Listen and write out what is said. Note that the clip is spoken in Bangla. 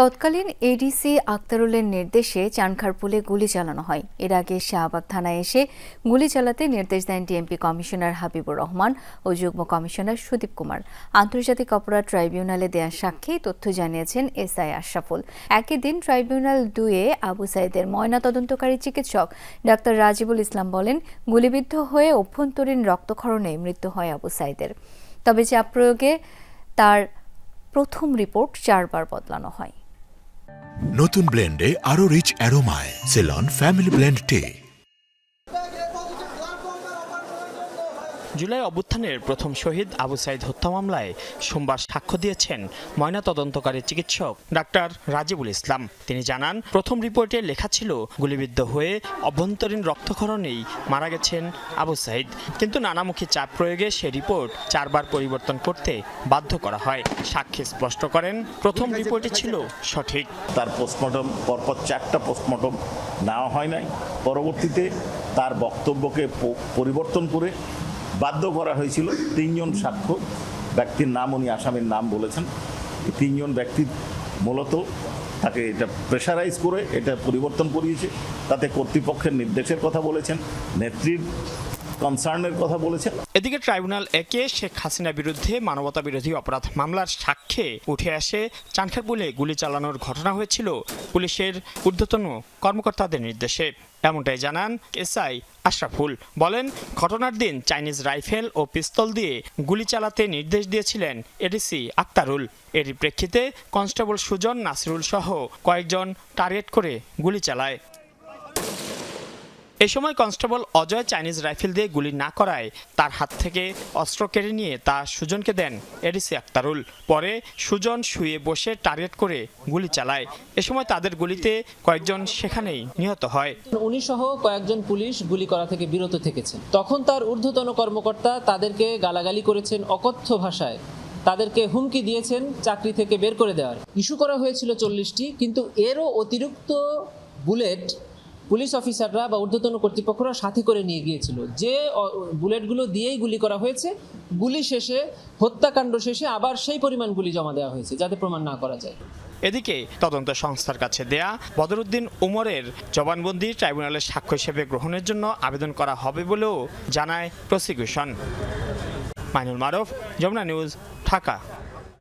তৎকালীন এডিসি আক্তারুলের নির্দেশে চানখারপুলে গুলি চালানো হয়। এর আগে শাহবাগ থানায় এসে গুলি চালাতে নির্দেশ দেন ডিএমপি কমিশনার হাবিবুর রহমান ও যুগ্ম কমিশনার সুদীপ কুমার। আন্তর্জাতিক অপরাধ ট্রাইব্যুনালে দেয়া সাক্ষী তথ্য জানিয়েছেন এসআই আশরাফুল। একই দিন ট্রাইব্যুনাল দুয়ে আবু সাইদের ময়নাতদন্তকারী চিকিৎসক ডাক্তার রাজিবুল ইসলাম বলেন, গুলিবিদ্ধ হয়ে অভ্যন্তরীণ রক্তক্ষরণে মৃত্যু হয় আবু সাইদের। তবে চাপ প্রয়োগে তার প্রথম রিপোর্ট চারবার বদলানো হয়। নতুন ব্লেন্ডে আরও রিচ অ্যারোমায় salon family blend tea July অভ্যুত্থানের প্রথম শহীদ আবু সাইদ হত্যা মামলায় সোমবার সাক্ষ্য দিয়েছেন ময়নাতদন্তকারী চিকিৎসক ডাক্তার রাজিবুল ইসলাম। তিনি জানান, প্রথম রিপোর্টে লেখা ছিল, গুলিবিদ্ধ হয়ে অভ্যন্তরীণ রক্তক্ষরণেই মারা গেছেন আবু সাইদ। কিন্তু নানামুখী চাপ প্রয়োগে সে রিপোর্ট চারবার পরিবর্তন করতে বাধ্য করা হয়। সাক্ষী স্পষ্ট করেন, প্রথম রিপোর্টে ছিল সঠিক। তার পোস্টমর্টম পরপর চারটা পোস্টমর্টম নেওয়া হয় নাই। পরবর্তীতে তার বক্তব্যকে পরিবর্তন করে বাধ্য করা হয়েছিল। তিনজন সাক্ষ্য, ব্যক্তির নাম উনি আসামির নাম বলেছেন। তিনজন ব্যক্তি মূলত তাকে এটা প্রেশারাইজ করে, এটা পরিবর্তন করিয়েছে। তাতে কর্তৃপক্ষের নির্দেশের কথা বলেছেন। নেত্রীর কনসার্নের কথা বলেছেন এদিকে ট্রাইব্যুনাল একে শেখ হাসিনা বিরুদ্ধে মানবতা বিরোধী অপরাধ মামলার সাক্ষ্যে উঠে আসে চানখারপুলে গুলি চালানোর ঘটনা হয়েছিল পুলিশের ঊর্ধ্বতন কর্মকর্তাদের নির্দেশে। এমনটাই জানান এসআই আশরাফুল। বলেন, ঘটনার দিন চাইনিজ রাইফেল ও পিস্তল দিয়ে গুলি চালাতে নির্দেশ দিয়েছিলেন এডিসি আক্তারুল। এরই প্রেক্ষিতে কনস্টেবল সুজন নাসিরুল সহ কয়েকজন টার্গেট করে গুলি চালায়। এ সময় কনস্টেবল অজয় চাইনিজ রাইফেল দিয়ে গুলি না করায় তার হাত থেকে অস্ত্র কেড়ে নিয়ে তা সুজনকে দেন এডিসি আক্তারুল। পরে সুজন শুয়ে বসে টার্গেট করে গুলি চালায়। এ সময় তাদের গুলিতে কয়েকজন সেখানেই নিহত হয়। উনি সহ কয়েকজন পুলিশ গুলি করা থেকে বিরত থেকেছেন তখন তার ঊর্ধ্বতন কর্মকর্তা তাদেরকে গালাগালি করেছেন অকথ্য ভাষায়। তাদেরকে হুমকি দিয়েছেন চাকরি থেকে বের করে দেওয়ার। ইস্যু করা হয়েছিল চল্লিশটি, কিন্তু এরও অতিরিক্ত বুলেট পুলিশ অফিসাররা বা ঊর্ধ্বতন কর্তৃপক্ষরা সাথে করে নিয়ে গিয়েছিল। যে বুলেটগুলো দিয়েই গুলি করা হয়েছে, গুলি শেষে, হত্যাকাণ্ড শেষে আবার সেই পরিমাণ গুলি জমা দেওয়া হয়েছে, যাতে প্রমাণ না করা যায়। এদিকে তদন্ত সংস্থার কাছে দেয়া বদরুদ্দিন উমরের জবানবন্দি ট্রাইব্যুনালের সাক্ষ্য হিসেবে গ্রহণের জন্য আবেদন করা হবে বলেও জানায় প্রসিকিউশন। মাইনুল মারুফ, যমুনা নিউজ, ঢাকা।